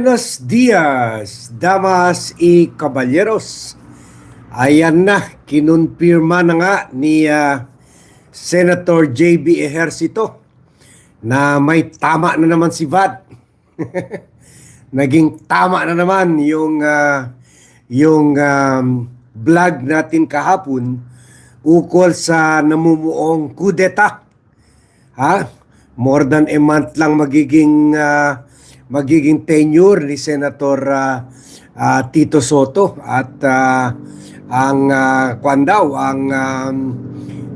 Buenos dias, damas y caballeros. Ayan na, kinunpirma na nga ni ah, Senator JB Ejercito na may tama na naman si VAD. Naging tama na naman yung ah, yung um, vlog natin kahapon ukol sa namumuong kudeta. Ha? More than a month lang magiging ah, magiging tenure ni Senator ah, ah, Tito Soto at ah, ang uh, kwan daw ang um,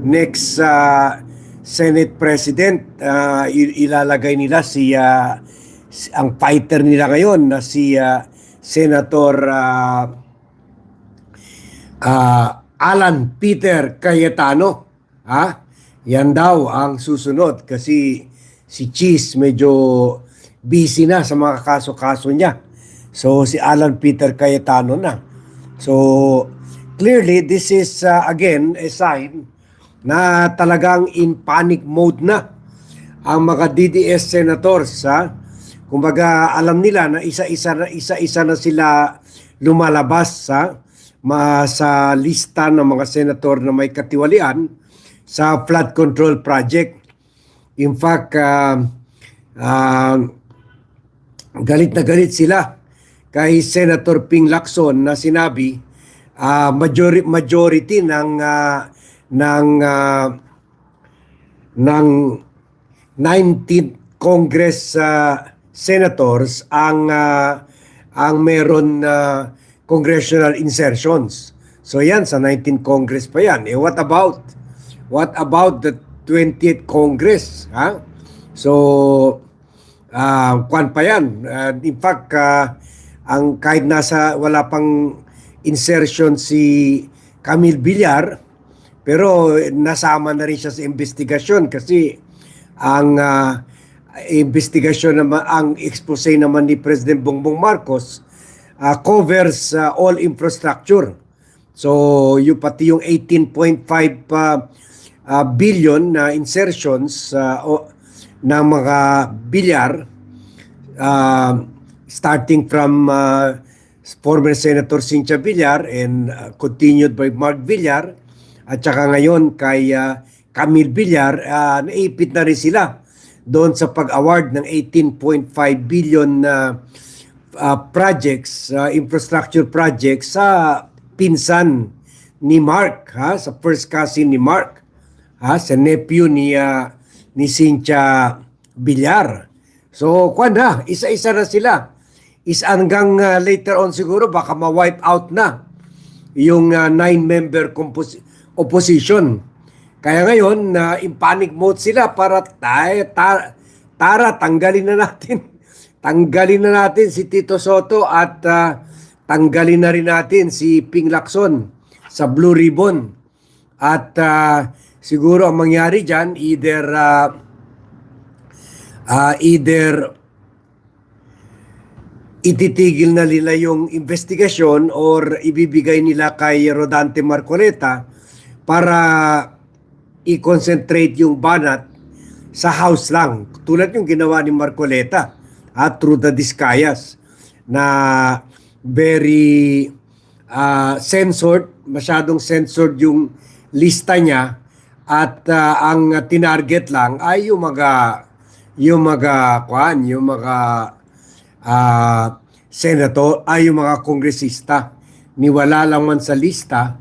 next ah, Senate President i- ilalagay nila si si- ang fighter nila ngayon na si ah, Senator ah, ah, Alan Peter Cayetano. Ha? Yan daw ang susunod kasi si Cheese medyo busy na sa mga kaso-kaso niya. So si Alan Peter Cayetano na. So clearly this is uh, again a sign na talagang in panic mode na ang mga DDS senators ha. Kumbaga alam nila na isa-isa na isa-isa na sila lumalabas sa ma, sa lista ng mga senator na may katiwalian sa flood control project. In fact, uh, uh, galit na galit sila kay Senator Ping Lacson na sinabi ah, majority majority ng ah, ng ah, ng 19 Congress ah, senators ang ah, ang meron na congressional insertions. So yan sa 19 Congress pa yan. Eh what about what about the 20th Congress, ha? So ah kwan pa yan. Ah, in fact, ah, ang kahit nasa wala pang insertion si Camille Villar, pero nasama na rin siya sa investigasyon kasi ang ah, investigasyon naman, ang expose naman ni President Bongbong Marcos ah, covers ah, all infrastructure. So, yung pati yung 18.5 pa ah, billion na insertions ah, o, ng mga bilyar uh, starting from uh, former Senator Cynthia Villar and uh, continued by Mark Villar at saka ngayon kay uh, Camille Villar, uh, naipit na rin sila doon sa pag-award ng 18.5 billion na uh, projects, uh, infrastructure projects sa pinsan ni Mark, ha, sa first cousin ni Mark, ha, sa nephew ni uh, ni Cynthia Villar. So, kwan na, isa-isa na sila. Is hanggang uh, later on siguro baka ma-wipe out na yung uh, nine-member opposition. Kaya ngayon, na in panic mode sila para tayo, ta- tara, tanggalin na natin. tanggalin na natin si Tito Soto at uh, tanggalin na rin natin si Ping Lacson sa Blue Ribbon. At uh, siguro ang mangyari dyan, either uh, uh, either ititigil na nila yung investigasyon or ibibigay nila kay Rodante Marcoleta para i-concentrate yung banat sa house lang. Tulad yung ginawa ni Marcoleta at through the Discayas na very uh, censored, masyadong censored yung lista niya at uh, ang tinarget lang ay yung mga yung mga kwan, yung mga ah, senator ay yung mga kongresista. Niwala lang man sa lista,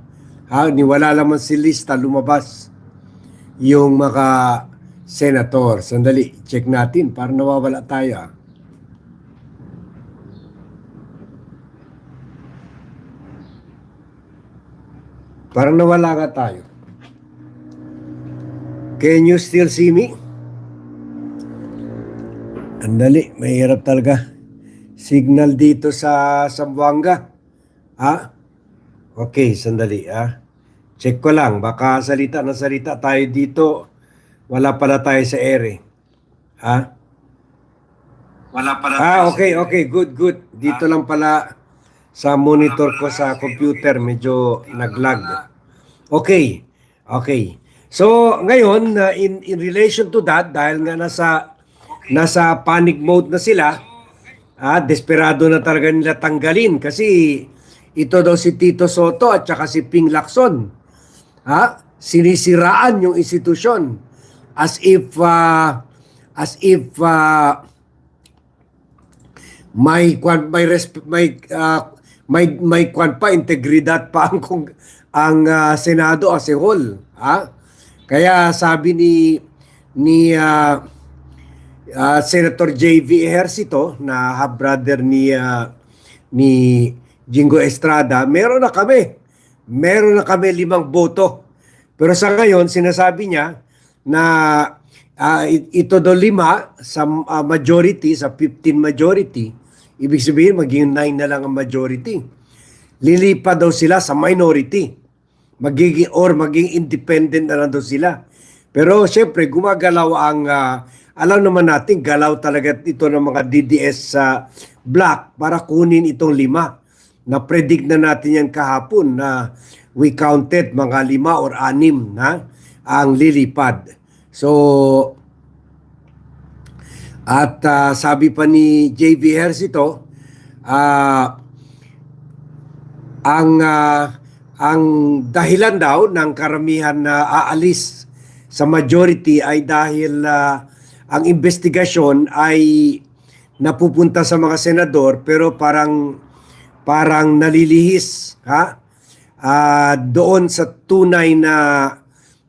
ha, niwala lang man sa lista lumabas yung mga senator. Sandali, check natin para nawawala tayo. ah. Parang nawala nga tayo. Can you still see me? Andali, mahirap talaga. Signal dito sa Zamboanga. Ha? Okay, sandali ha. Check ko lang, baka salita na salita tayo dito. Wala pala tayo sa ere. Ha? Wala pala Ah, tayo okay, sa- okay, good, good. Dito lang pala sa monitor ko sa computer, medyo naglag. Okay, okay. So, ngayon, uh, in, in relation to that, dahil nga nasa, nasa panic mode na sila, ah, desperado na talaga nila tanggalin kasi ito daw si Tito Soto at saka si Ping Lacson. Ha? Sinisiraan yung institusyon as if ah, as if ah, may kwan may resp- may ah, may may kwan pa integridad pa ang kung ang ah, Senado as a whole ha kaya sabi ni ni ah, ah, Senator JV Ejercito na half brother ni ah, ni Jingo Estrada meron na kami. Meron na kami limang boto. Pero sa ngayon sinasabi niya na it- ito daw lima sa ah, majority sa 15 majority. Ibig sabihin maging 9 na lang ang majority. Lilipat daw sila sa minority magiging or maging independent na lang daw sila pero syempre gumagalaw ang ah, alam naman natin galaw talaga ito ng mga DDS sa black para kunin itong lima na predict na natin yan kahapon na we counted mga lima or anim na ang lilipad. So, at ah, sabi pa ni JV Hersito, ah ang ah, ang dahilan daw ng karamihan na aalis sa majority ay dahil ah, ang investigasyon ay napupunta sa mga senador pero parang parang nalilihis ha? Ah, doon sa tunay na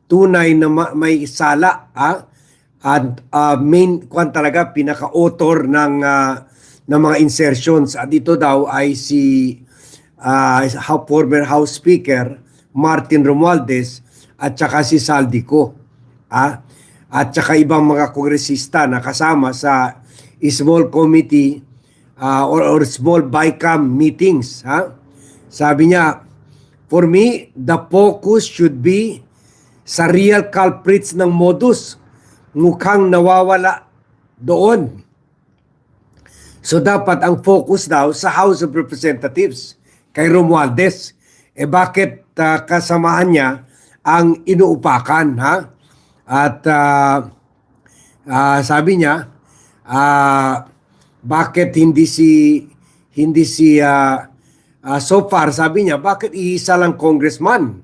tunay na ma- may sala ha? At ah, main kwan talaga pinaka-author ng ah, ng mga insertions. At ito daw ay si ah, how- former House Speaker Martin Romualdez at saka si Saldico ah at saka ibang mga kongresista na kasama sa small committee ah, or, or small BICAM meetings ha? Sabi niya for me the focus should be sa real culprits ng modus. Mukhang nawawala doon. So dapat ang focus daw sa House of Representatives kay Romualdez. Eh bakit ah, kasamahan niya ang inuupakan ha? At ah, ah, sabi niya ah, bakit hindi si hindi si ah, ah, so far sabi niya bakit iisa lang congressman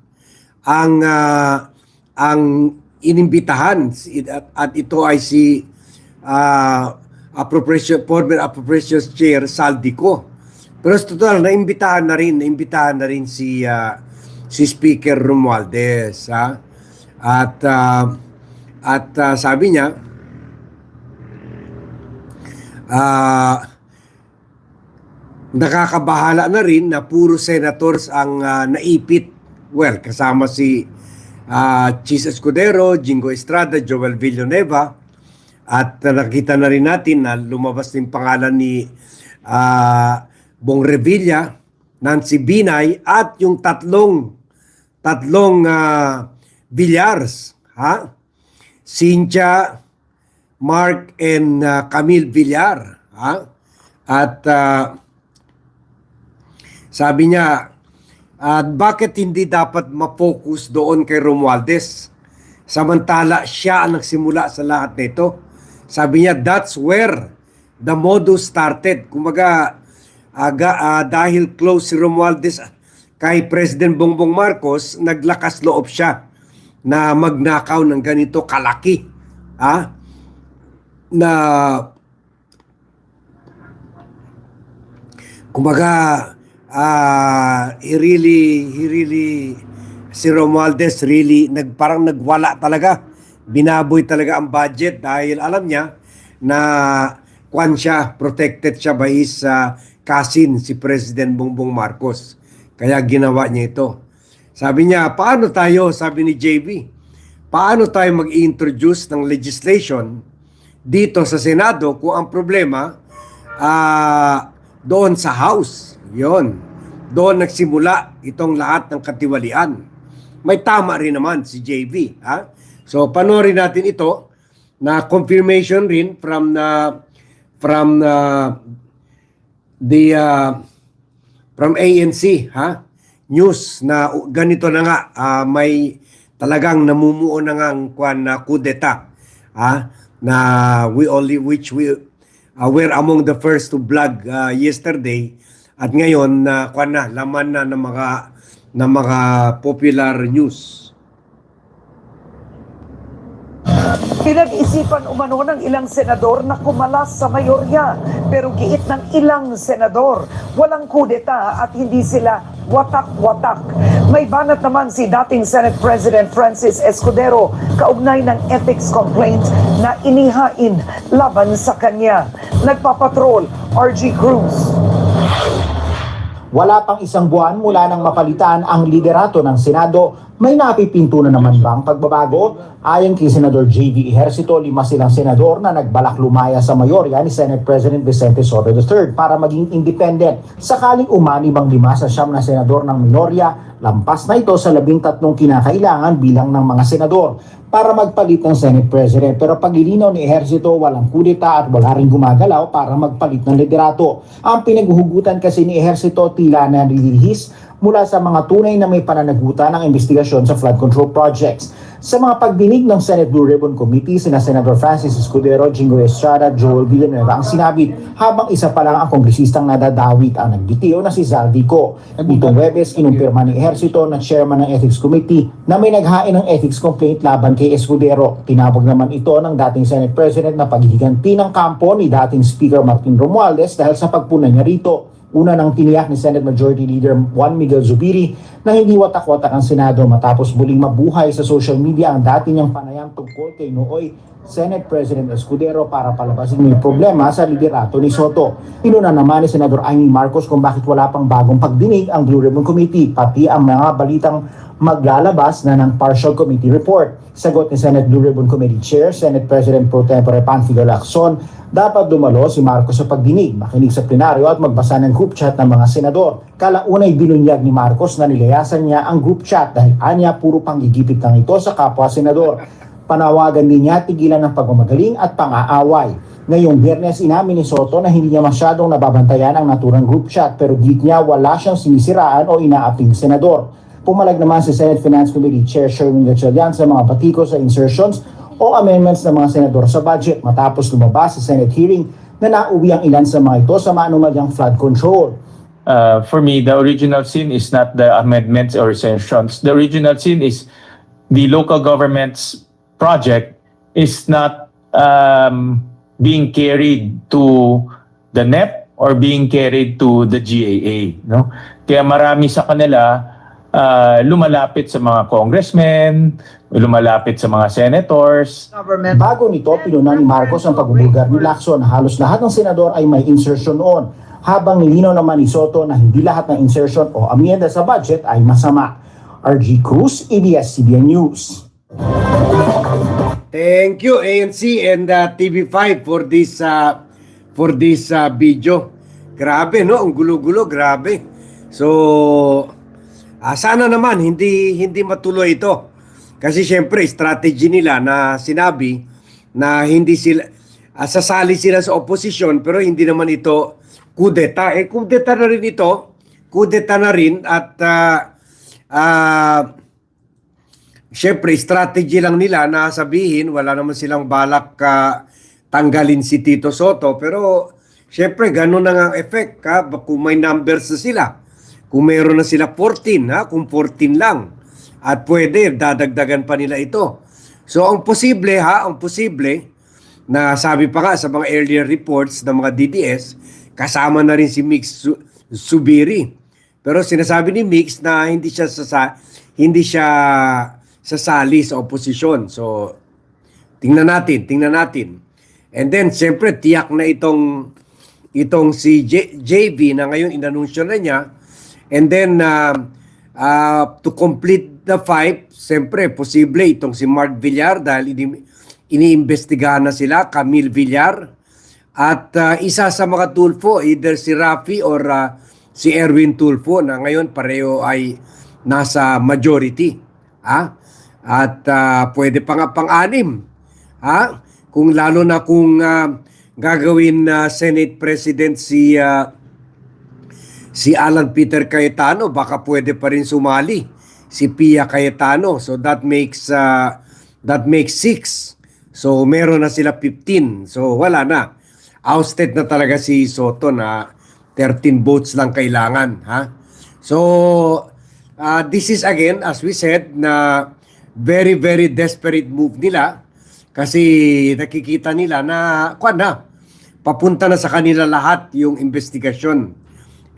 ang ah, ang inimbitahan at, at ito ay si ah, appropriation former appropriations chair Saldico. Pero sa total naimbitahan na rin, naimbitahan na rin si ah, si Speaker Romualdez, ha? At ah, at ah, sabi niya ah nakakabahala na rin na puro senators ang ah, naipit. Well, kasama si ah, Chis Escudero, Jingo Estrada, Joel Villanueva, at ah, nakita na rin natin na lumabas din pangalan ni ah, Bong Revilla, Nancy Binay, at yung tatlong tatlong ah, Villars, ha? Cynthia, Mark, and ah, Camille Villar, ha? At ah, sabi niya, at bakit hindi dapat ma-focus doon kay Romualdez? Samantala, siya ang nagsimula sa lahat nito. Sabi niya, that's where the modus started. Kumaga, aga, ah, dahil close si Romualdez kay President Bongbong Marcos, naglakas loob siya na magnakaw ng ganito kalaki. Ha? Na kumbaga ah he really he really si Romualdez really nag parang nagwala talaga binaboy talaga ang budget dahil alam niya na kwan siya protected siya by his ah, cousin si President Bongbong Marcos kaya ginawa niya ito sabi niya paano tayo sabi ni JB paano tayo mag-introduce ng legislation dito sa Senado kung ang problema ah doon sa House. Yon. Doon nagsimula itong lahat ng katiwalian. May tama rin naman si JB. Ha? So panoorin natin ito na confirmation rin from the from the the uh, from ANC ha? News na ganito na nga ah, may talagang namumuo na nga ang kwan na kudeta ha? Na we only which we uh, were among the first to blog uh, yesterday. At ngayon na uh, na laman na ng mga ng mga popular news. Pinag-isipan umano ng ilang senador na kumalas sa mayorya pero giit ng ilang senador. Walang kudeta at hindi sila watak-watak. May banat naman si dating Senate President Francis Escudero kaugnay ng ethics complaint na inihain laban sa kanya. Nagpapatrol, RG Cruz. Wala pang isang buwan mula nang mapalitan ang liderato ng Senado, may napipinto na naman bang pagbabago? Ayon kay Senador J.V. Ejercito, lima silang senador na nagbalak lumaya sa mayorya ni Senate President Vicente Soto III para maging independent. Sakaling umani bang lima sa siyam na senador ng minorya, lampas na ito sa labing tatlong kinakailangan bilang ng mga senador para magpalit ng Senate President. Pero paglilinaw ni Ejercito, walang kudeta at wala rin gumagalaw para magpalit ng liderato. Ang pinaghuhugutan kasi ni Ejercito tila na nililihis mula sa mga tunay na may pananagutan ng investigasyon sa flood control projects. Sa mga pagdinig ng Senate Blue Ribbon Committee, sina Senator Francis Escudero, Jingo Estrada, Joel Villanueva ang sinabit habang isa pa lang ang kongresistang nadadawit ang nagbitiw na si Zaldico. Nitong Webes, kinumpirma ni Ejercito na chairman ng Ethics Committee na may naghain ng ethics complaint laban kay Escudero. Tinawag naman ito ng dating Senate President na paghihiganti ng kampo ni dating Speaker Martin Romualdez dahil sa pagpuna niya rito. Una nang tiniyak ni Senate Majority Leader Juan Miguel Zubiri na hindi watak-watak ang Senado matapos muling mabuhay sa social media ang dati niyang panayam tungkol kay Nooy Senate President Escudero para palabasin may problema sa liderato ni Soto. Inuna naman ni Senador Amy Marcos kung bakit wala pang bagong pagdinig ang Blue Ribbon Committee pati ang mga balitang maglalabas na ng partial committee report. Sagot ni Senate Blue Ribbon Committee Chair, Senate President Pro Tempore Panfilo Lacson, dapat dumalo si Marcos sa pagdinig, makinig sa plenaryo at magbasa ng group chat ng mga senador. Kalaunay binunyag ni Marcos na nilayasan niya ang group chat dahil anya puro panggigipit lang ito sa kapwa senador. Panawagan din niya tigilan ng pagmamagaling at pang-aaway. Ngayong biyernes inamin ni Soto na hindi niya masyadong nababantayan ang naturang group chat pero git niya wala siyang sinisiraan o inaaping senador. Pumalag naman si Senate Finance Committee Chair Sherwin Gatchalian sa mga patiko sa insertions o amendments ng mga senador sa budget matapos lumabas sa Senate hearing na nauwi ang ilan sa mga ito sa maanumalyang flood control. Uh, for me, the original sin is not the amendments or extensions. The original sin is the local government's project is not um, being carried to the NEP or being carried to the GAA. No? Kaya marami sa kanila uh, lumalapit sa mga congressmen, lumalapit sa mga senators, Bago nito, pinuna ni Marcos ang pagbubulgar ni Lacson. Halos lahat ng senador ay may insertion noon. Habang nilinaw naman ni Soto na hindi lahat ng insertion o amienda sa budget ay masama. RG Cruz, ABS-CBN News. Thank you ANC and uh, TV5 for this uh, for this uh, video. Grabe no, ang gulo-gulo, grabe. So ah, sana naman hindi hindi matuloy ito. Kasi syempre strategy nila na sinabi na hindi sila ah, sasali sila sa opposition pero hindi naman ito kudeta. Eh kudeta na rin ito. Kudeta na rin at ah, ah, Siyempre, strategy lang nila na sabihin, wala naman silang balak ka tanggalin si Tito Soto. Pero, siyempre, ganun na nga ang effect. Ha? Kung may numbers na sila. Kung mayroon na sila 14, ha? kung 14 lang. At pwede, dadagdagan pa nila ito. So, ang posible, ha? Ang posible, na sabi pa nga sa mga earlier reports ng mga DDS, kasama na rin si Mix Su- Subiri. Pero sinasabi ni Mix na hindi siya sa hindi siya sasali sa oposisyon. So tingnan natin, tingnan natin. And then siyempre tiyak na itong itong si J- JV na ngayon inanunsyo na niya. And then uh, uh, to complete the five, siyempre posible itong si Mark Villar dahil ini iniimbestigahan na sila, Camille Villar. At uh, isa sa mga Tulfo, either si Rafi or uh, si Erwin Tulfo na ngayon pareho ay nasa majority. Ha? At uh, pwede pa nga pang-anim. Ha? Kung lalo na kung uh, gagawin na Senate President si uh, si Alan Peter Cayetano, baka pwede pa rin sumali si Pia Cayetano. So that makes uh, that makes six. So meron na sila 15. So wala na. ousted na talaga si Soto na 13 votes lang kailangan ha so uh, this is again as we said na very very desperate move nila kasi nakikita nila na kwan na papunta na sa kanila lahat yung investigasyon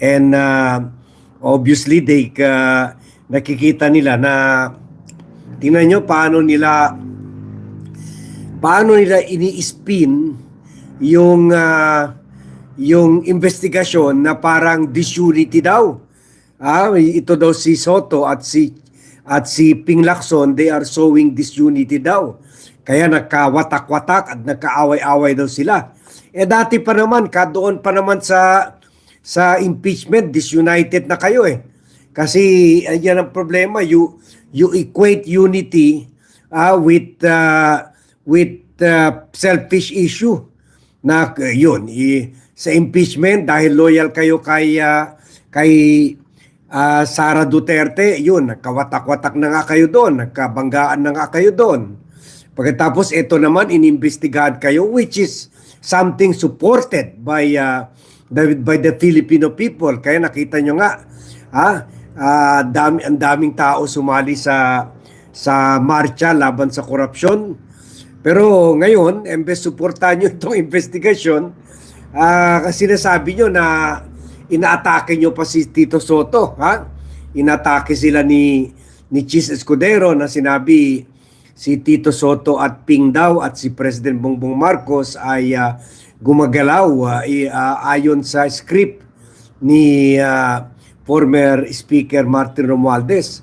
and uh, obviously they uh, nakikita nila na tingnan nyo paano nila paano nila ini-spin yung ah, yung investigasyon na parang disunity daw. Ah, ito daw si Soto at si at si Ping Lacson, they are showing disunity daw. Kaya nagkawatak-watak at nagkaaway-away daw sila. Eh dati pa naman, kadoon pa naman sa sa impeachment, disunited na kayo eh. Kasi uh, yan ang problema, you you equate unity ah, with uh, with uh, selfish issue na uh, yun i, sa impeachment dahil loyal kayo kay uh, kay uh, Sara Duterte yun nagkawatak-watak na nga kayo doon nagkabanggaan na nga kayo doon. Pagkatapos ito naman inimbestigahan kayo which is something supported by uh, the, by the Filipino people. Kaya nakita nyo nga ha ah, dami ang daming tao sumali sa sa marcha laban sa korupsyon pero ngayon, embes suportahan nyo itong investigasyon, kasi sinasabi nyo na inaatake nyo pa si Tito Soto, ha? Inatake sila ni ni Chis Escudero na sinabi si Tito Soto at Ping daw at si President Bongbong Marcos ay ah, gumagalaw i- ah, ayon sa script ni ah, former Speaker Martin Romualdez.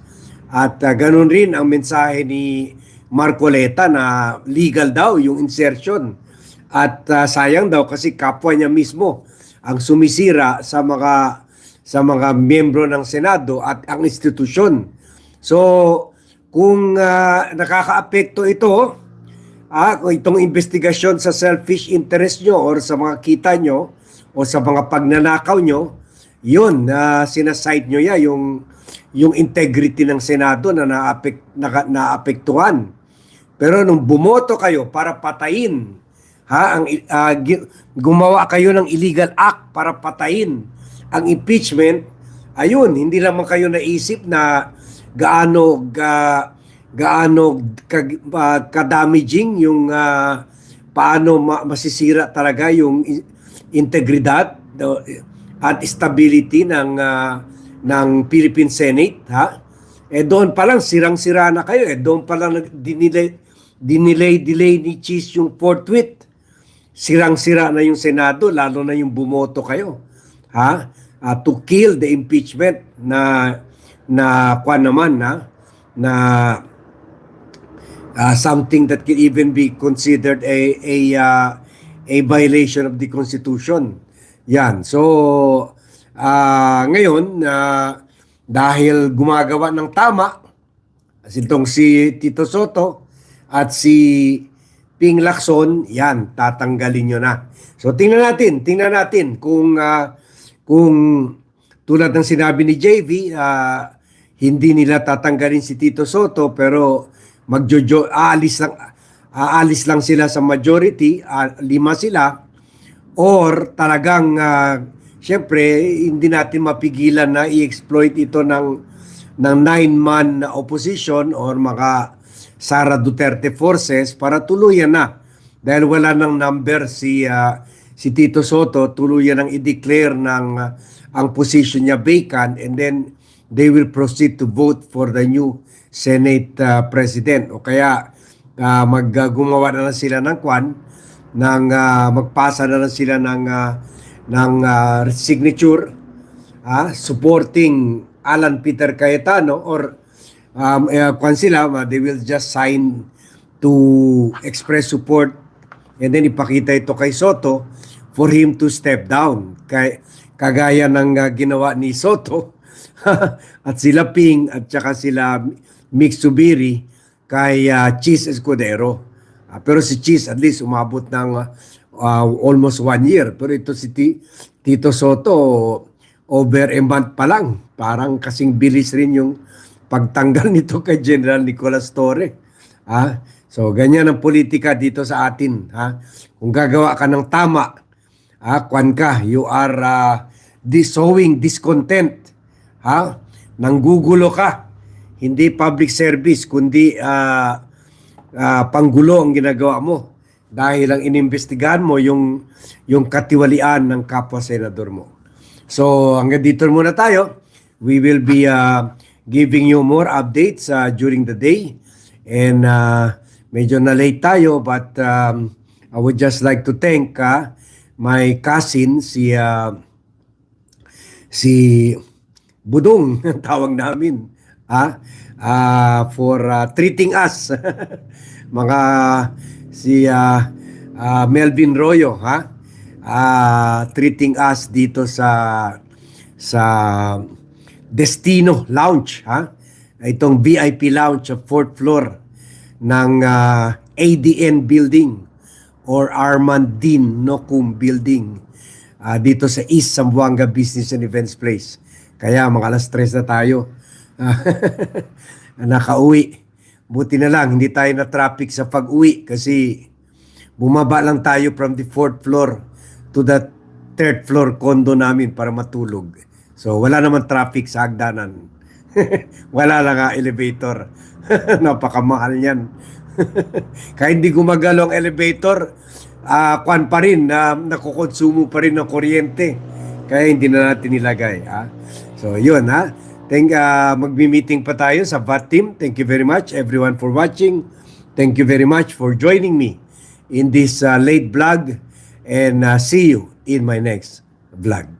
At ah, ganun rin ang mensahe ni Marcoleta na legal daw yung insertion. At ah, sayang daw kasi kapwa niya mismo ang sumisira sa mga sa mga miyembro ng Senado at ang institusyon. So, kung ah, nakakaapekto ito, ah, kung itong investigasyon sa selfish interest nyo or sa mga kita nyo o sa mga pagnanakaw nyo, yun, na sinaside nyo ya, yung, yung integrity ng Senado na naapek, na, naapektuhan. Pero nung bumoto kayo para patayin, ha, ang gi- gumawa kayo ng illegal act para patayin ang impeachment, ayun, hindi lamang kayo naisip na gaano ga, gaano ka, ah, kadamaging yung ah, paano ma- masisira talaga yung integridad at stability ng ah, ng Philippine Senate, ha? Eh doon pa lang sirang-sira na kayo eh. Doon pa lang dinilay dinilay delay ni Cheese yung forthwith. Sirang-sira na yung Senado lalo na yung bumoto kayo. Ha? Ah, to kill the impeachment na na kwan naman na na ah, something that can even be considered a a ah, a violation of the constitution. Yan. So ah, ngayon ah, dahil gumagawa ng tama itong si Tito Soto at si Ping Lacson, yan, tatanggalin nyo na. So tingnan natin, tingnan natin kung ah, kung tulad ng sinabi ni JV, ah, hindi nila tatanggalin si Tito Soto pero magjojo aalis lang aalis lang sila sa majority, ah, lima sila or talagang ah, syempre hindi natin mapigilan na i-exploit ito ng ng nine-man opposition or mga Sara Duterte forces para tuluyan na. Dahil wala ng number si ah, si Tito Soto tuluyan nang i-declare ng ah, ang position niya vacant and then they will proceed to vote for the new Senate ah, President. O kaya ah, mag ah, gumawa na lang sila ng kwan ng ah, magpasa na lang sila ng ah, ng ah, signature ah, supporting Alan Peter Cayetano or um, eh, kwan sila, ah, they will just sign to express support and then ipakita ito kay Soto for him to step down. Kay, kagaya ng ah, ginawa ni Soto at sila Ping at saka sila Mix Subiri kay ah, Cheese Escudero. Ah, pero si Cheese at least umabot ng ah, almost one year. Pero ito si Ti- Tito Soto over a month pa lang. Parang kasing bilis rin yung pagtanggal nito kay General Nicolas Torre. Ha? So, ganyan ang politika dito sa atin. Ha? Kung gagawa ka ng tama ah, kwan ka, you are uh, dis- sowing discontent. Ha? Nanggugulo ka. Hindi public service, kundi ah, ah, panggulo ang ginagawa mo. Dahil ang inimbestigahan mo yung, yung katiwalian ng kapwa senador mo. So hanggang dito muna tayo. We will be uh, giving you more updates uh, during the day. And uh, medyo na late tayo but um, I would just like to thank uh, my cousin si uh, si Budong tawag namin ah ah, for uh, treating us mga si uh, uh, Melvin Royo ha ah, treating us dito sa sa Destino Lounge ha itong VIP lounge sa fourth floor ng ah, ADN building or Armandin Nokum building ah, dito sa East Zamboanga Business and Events Place. Kaya mga alas tres na tayo. Nakauwi. Buti na lang, hindi tayo na traffic sa pag-uwi kasi bumaba lang tayo from the fourth floor to the third floor condo namin para matulog. So wala naman traffic sa hagdanan. wala lang nga elevator. Napakamahal yan. Kaya hindi gumagalaw ang elevator, ah kwan pa rin, na nakukonsumo pa rin ng kuryente. Kaya hindi na natin nilagay. Ha? So, yun ha. Thank, ah, magmi-meeting pa tayo sa VAT team. Thank you very much everyone for watching. Thank you very much for joining me in this ah, late vlog. And ah, see you in my next vlog.